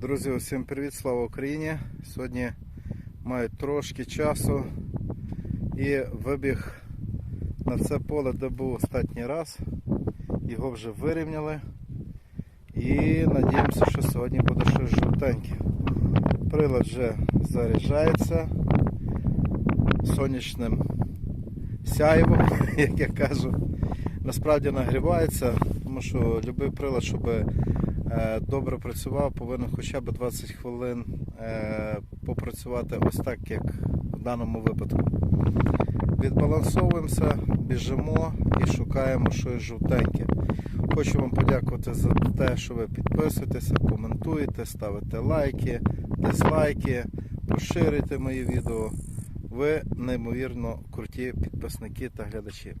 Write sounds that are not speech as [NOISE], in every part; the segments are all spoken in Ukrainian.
Друзі, усім привіт, слава Україні! Сьогодні маю трошки часу і вибіг на це поле, де був останній раз. Його вже вирівняли. І надіємося, що сьогодні буде щось жовтеньке. Прилад вже заряджається сонячним сяєвом, [LAUGHS] як я кажу. Насправді нагрівається, тому що будь-який прилад, щоб добре працював, повинен хоча б 20 хвилин е, попрацювати ось так, як в даному випадку. Відбалансовуємося, біжимо і шукаємо щось жовтеньке. Хочу вам подякувати за те, що ви підписуєтеся, коментуєте, ставите лайки, дизлайки, поширюєте мої відео. Ви неймовірно круті підписники та глядачі.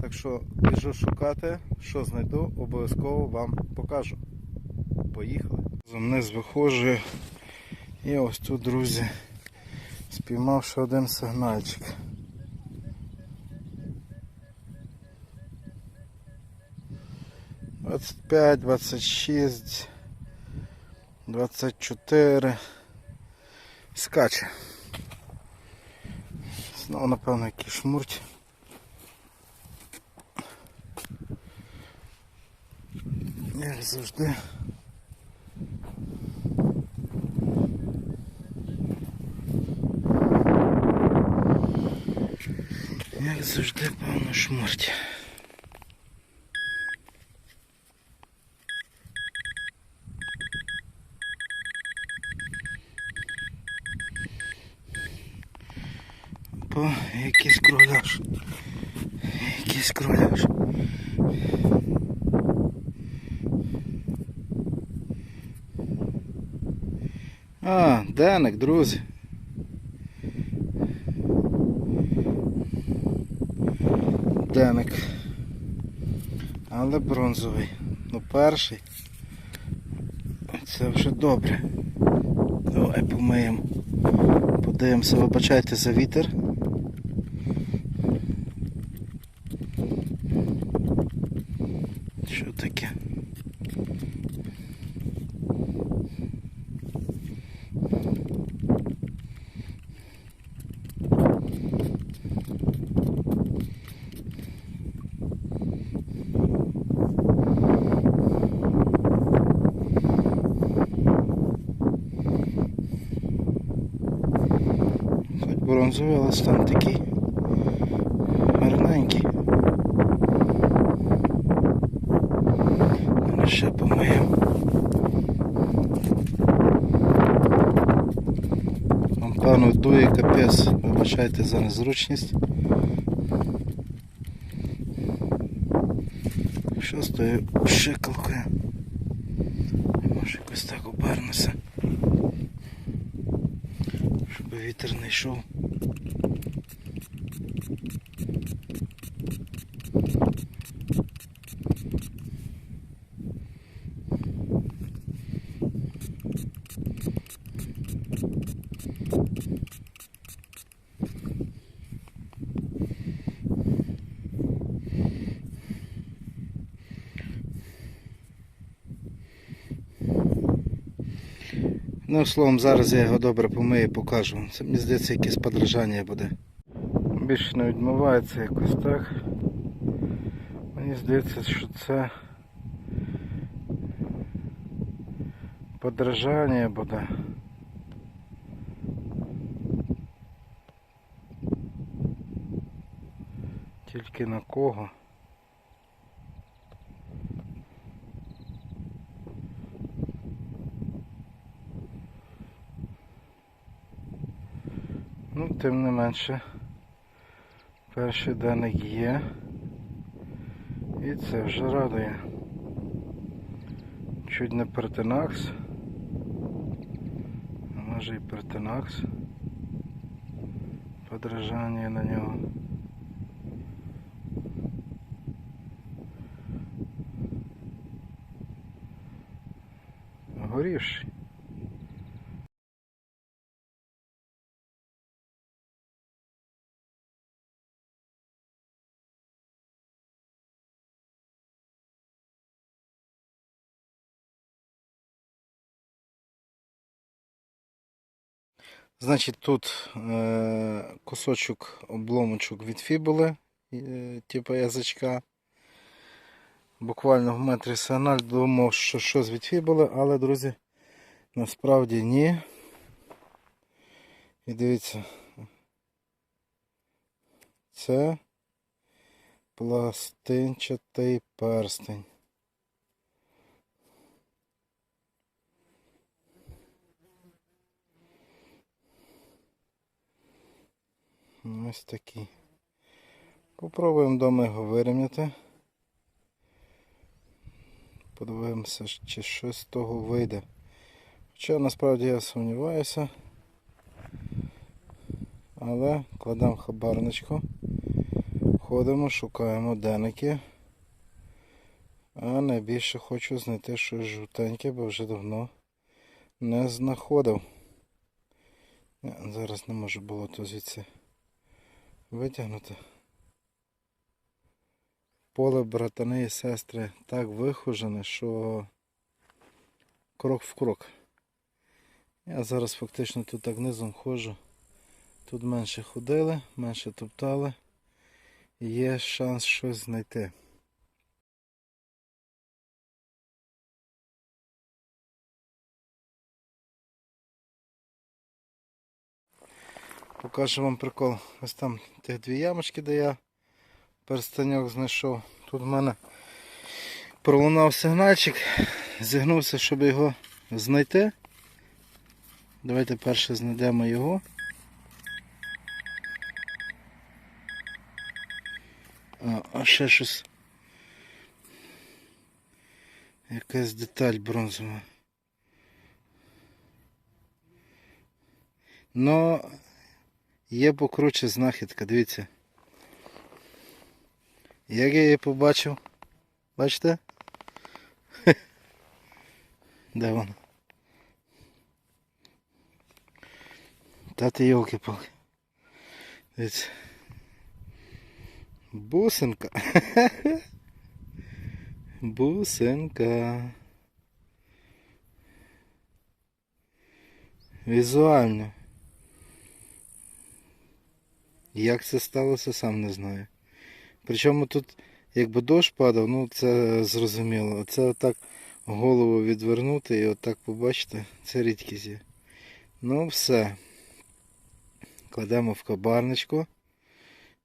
Так що біжу шукати, що знайду, обов'язково вам покажу. Поїхали. Вниз виходжу. І ось тут, друзі, спіймав ще один сигнальчик. Двадцять п'ять, двадцять шість, двадцять чотири. Скаче. Знову, напевно, якийсь шмурть. Як завжди. Як завжди, певно, шмурть. По якийсь кругляш. Якийсь кругляш. А, Деник, друзі. Деник. Але бронзовий. Ну перший. Це вже добре. Давай помиємо. Подивимося, вибачайте за вітер. Що таке? Хоч бронзовий, але стан такий гарненький. Але ще помиємо. Певно дує капець, вибачайте за незручність. Що з тою шикалкою? Може якось так обернеся. Щоб вітер не йшов. Ну, словом, зараз я його добре помию і покажу. Це мені здається якесь подражання буде. Більше не відмивається якось так. Мені здається, що це подражання буде. Тільки на кого? Ну, тим не менше, перший денник є. І це вже радує. Чуть не пертинакс. А може і пертинакс. Подражання на нього. Горівший. Значить, тут е, кусочок обломочок від фібули, е, типу язичка. Буквально в метрі сигналь думав, що щось від фібули, але, друзі, насправді ні. І дивіться, це пластинчатий перстень. Ось такий. Попробуємо вдома його вирівняти. Подивимося, чи щось з того вийде. Хоча насправді я сумніваюся. Але кладемо хабарничку. Ходимо, шукаємо денники. А найбільше хочу знайти щось жовтеньке, бо вже давно не знаходив. Зараз не можу було то звідси витягнути. Поле братани і сестри так вихожене, що крок в крок. Я зараз фактично тут так низом ходжу. Тут менше ходили, менше топтали. Є шанс щось знайти. Покажу вам прикол. Ось там тих дві ямочки, де я перстаньок знайшов. Тут в мене пролунав сигнальчик, зігнувся, щоб його знайти. Давайте перше знайдемо його. А, ще щось. Якась деталь бронзова. Но є покруче знахідка, дивіться. Як я її побачив? Бачите? [LAUGHS] Де вона? Та ти йолки палки Дивіться. Бусинка. [LAUGHS] Бусинка. Візуально. Як це сталося, сам не знаю. Причому тут, якби дощ падав, ну це зрозуміло. Це отак голову відвернути і отак побачити, це рідкість є. Ну все. Кладемо в кабарничку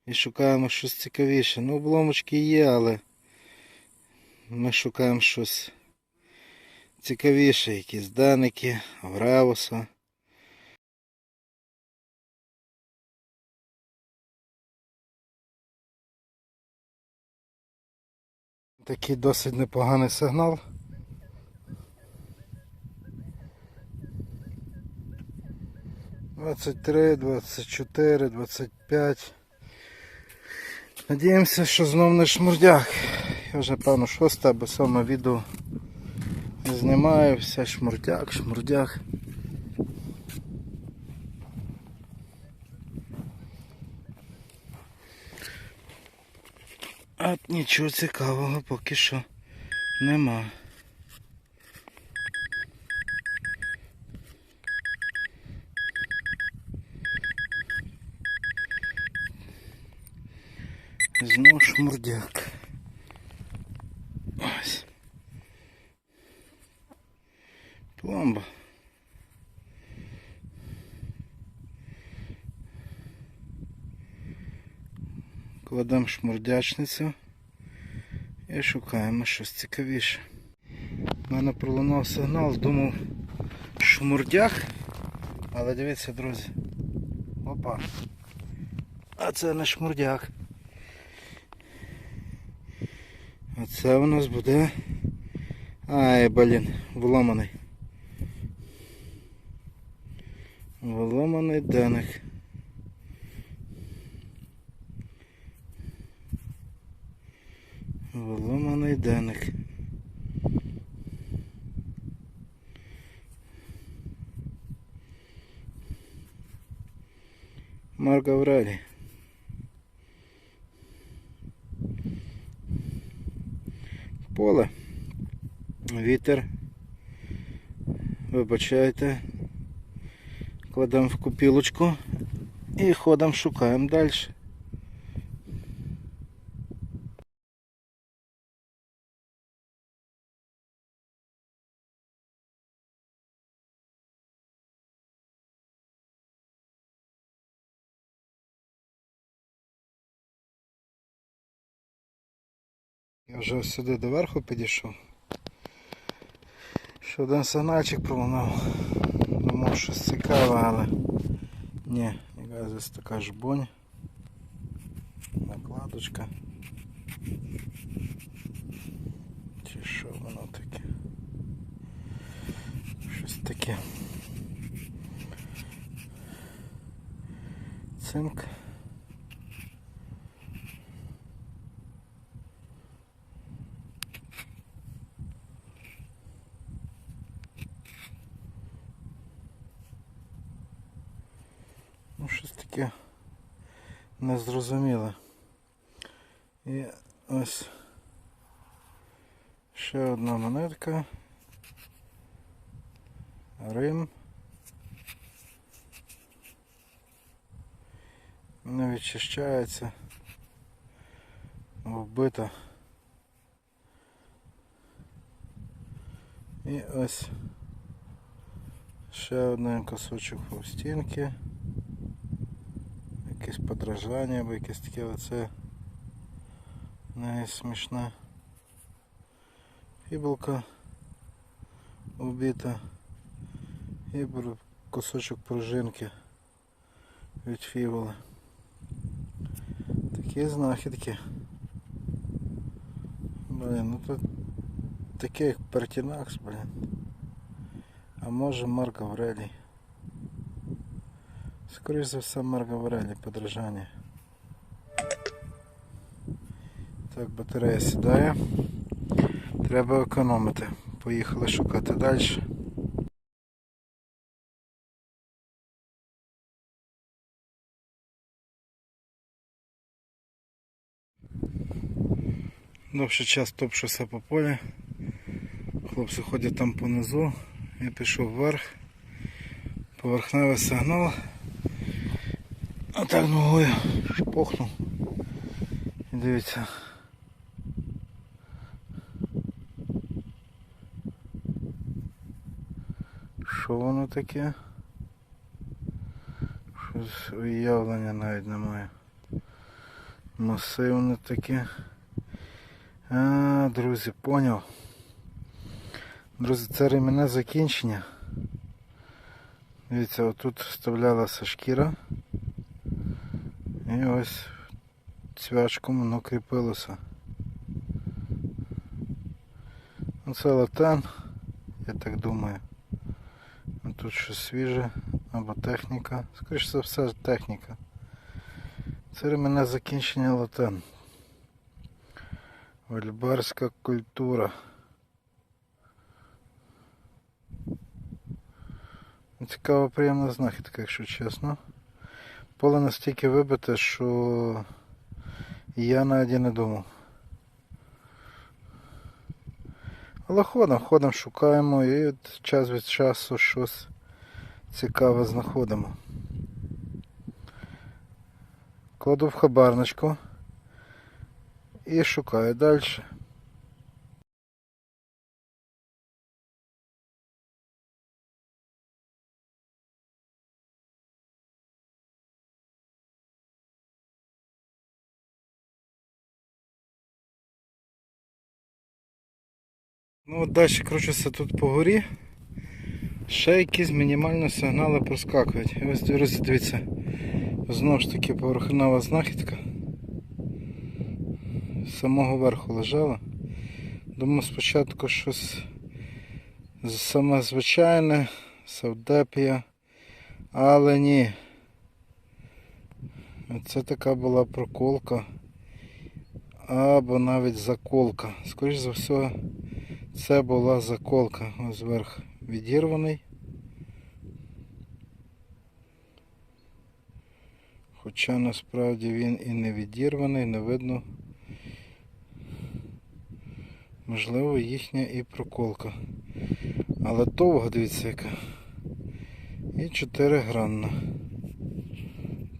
і шукаємо щось цікавіше. Ну, обломочки є, але ми шукаємо щось цікавіше, якісь даники, Авреуса. Такий досить непоганий сигнал. Двадцять три, двадцять чотири, двадцять п'ять. Надіємося, що знов не шмурдяк. Я вже певно шосте або сьоме відео знімаю, все шмурдяк, шмурдяк. А нічого цікавого поки що нема. Знову шмурдяк. Ось. Пломба. Кладемо шмурдячницю і шукаємо щось цікавіше. У мене пролунав сигнал, думав шмурдяк, але дивіться, друзі. Опа. А це не шмурдяк. А це у нас буде... Ай, блін, вломаний. Вломаний деник. Вломаний деник. Марк Аврелій. Поле. Вітер. Вибачайте. Кладемо в купілочку і ходимо, шукаємо далі. Вже сюди до верху підійшов. Ще один сигнальчик пролунав. Думав, щось цікаве, але ні, якась така жбонь. Накладочка. Чи що воно таке? Щось таке. Цинк. Ну, щось таке незрозуміле. І ось ще одна монетка. Рим. Не відчищається. Вбита. І ось ще один кусочок фаустінки. Якесь подражання або якесь таке оце не смішне. Фібулка убита. І бр- кусочок пружинки від фібули. Такі знахідки. Блін, ну тут таке як Пертінакс, блін. А може Марк Аврелій. Скоріше за все Марк подражання. Так, батарея сідає. Треба економити. Поїхали шукати далі. Довший час топшуся по полі. Хлопці ходять там понизу. Я пішов вверх. Поверхневий сигнал. Отак ногою шпохнув. І дивіться. Що воно таке? Щось уявлення навіть немає. Масивне таке. А, друзі, поняв. Друзі, це ременне закінчення. Дивіться, отут вставлялася шкіра. І ось цвяшком воно кріпилося. Ну, Це латен, я так думаю. Тут щось свіже або техніка. Скоріше за все техніка. Це ременне закінчення латен. Вальбарська культура. Цікава приємна знахідка, якщо чесно. Поле настільки вибите, що я навіть не думав. Але ходимо, ходимо, шукаємо і от час від часу щось цікаве знаходимо. Кладу в хабарничку і шукаю далі. Ну от далі кручуся тут по горі. Ще якісь мінімальні сигнали проскакують. І ось друзі, дивіться, знову ж таки поверхнева знахідка. З самого верху лежала. Думаю спочатку щось саме звичайне, савдепія, але ні. Це така була проколка або навіть заколка. Скоріше за все, це була заколка. Ось верх відірваний. Хоча насправді він і не відірваний, не видно. Можливо, їхня і проколка. Але довго, дивіться, яка. І 4 гранна.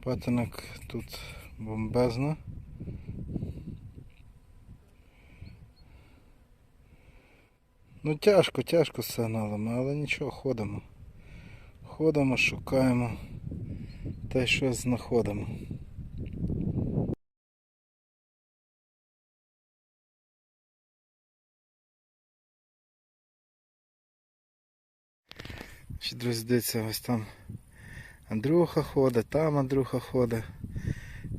Патинок тут бомбезно. Ну тяжко, тяжко з сигналами, але нічого, ходимо. Ходимо, шукаємо та й щось знаходимо. Ще, друзі, дивіться, ось там Андрюха ходить, там Андрюха ходить,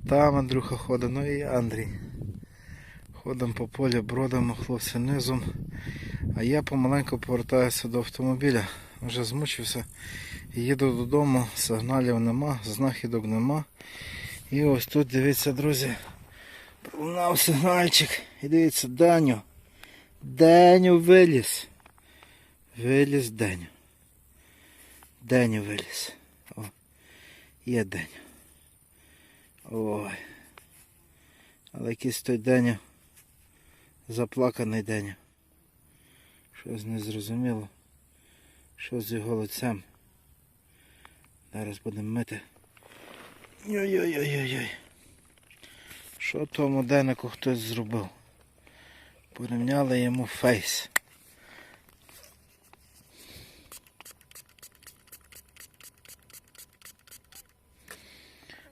там Андрюха ходить, ну і Андрій. Ходимо по полі, бродимо, хлопці низом. А я помаленьку повертаюся до автомобіля. Вже змучився. Їду додому, сигналів нема, знахідок нема. І ось тут, дивіться, друзі, пролунав сигнальчик. І дивіться, Даню. Деню виліз. Виліз Деню. Деню виліз. О, є Деню. Ой. Але якийсь той Деню. Заплаканий Деню. Щось незрозуміло. Що з його лицем. Зараз будемо мити. Ой-ой-ой-ой-ой. Що тому Денику хтось зробив? Порівняли йому фейс.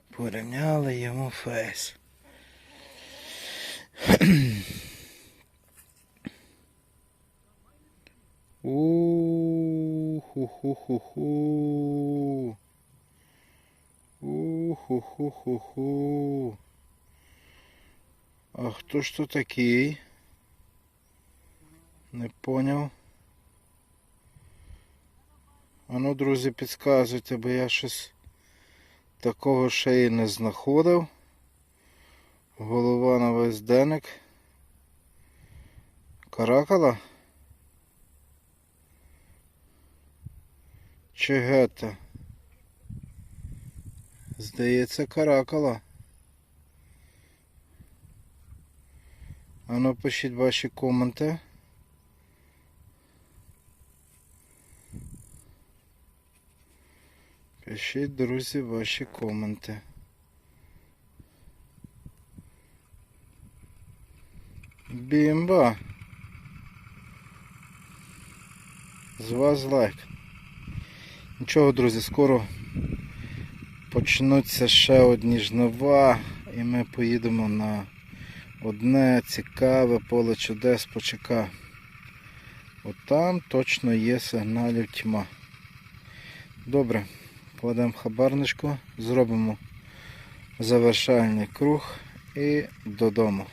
Порівняли йому фейс. [CLEARS THROAT] У-ху-ху-ху-ху. У-ху-ху-ху-ху. А хто ж то такий? Не поняв. А ну, друзі, підказуйте, бо я щось такого ще і не знаходив. Голова на весь деник. Каракала? Чи гета? Здається, каракала. А ну пишіть ваші коменти. Пишіть, друзі, ваші коменти. Бімба. З вас лайк. Нічого, друзі, скоро почнуться ще одні жнива і ми поїдемо на одне цікаве поле чудес почека. От там точно є сигналів тьма. Добре, кладемо хабарничку, зробимо завершальний круг і додому.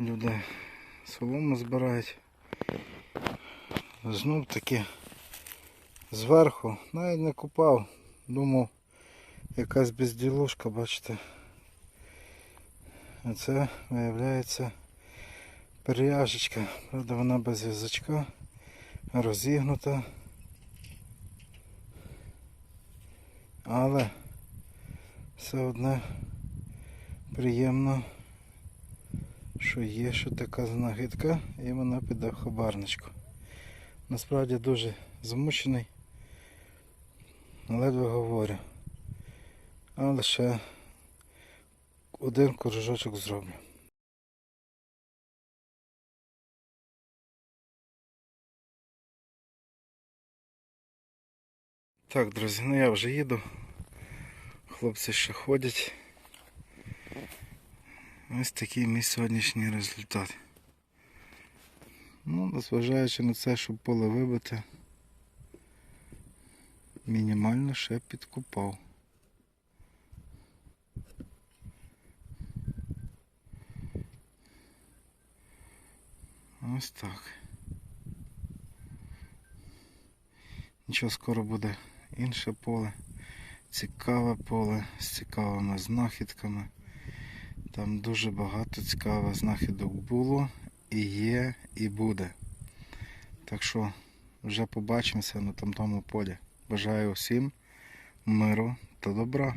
Люди солому збирають. Знов таки зверху навіть не купав. Думав якась безділушка, бачите. А це виявляється переяжечка. Правда вона без язичка, розігнута. Але все одне приємно що є ще така знахідка і вона піде в хабарничку. Насправді дуже змучений, ледве говорю. Але ще один кружочок зроблю. Так, друзі, ну я вже їду. Хлопці ще ходять. Ось такий мій сьогоднішній результат. Ну, незважаючи на це, щоб поле вибите, мінімально ще підкупав. Ось так. Нічого скоро буде інше поле, цікаве поле з цікавими знахідками. Там дуже багато цікавих знахідок було і є, і буде. Так що вже побачимося на тамтому полі. Бажаю усім миру та добра.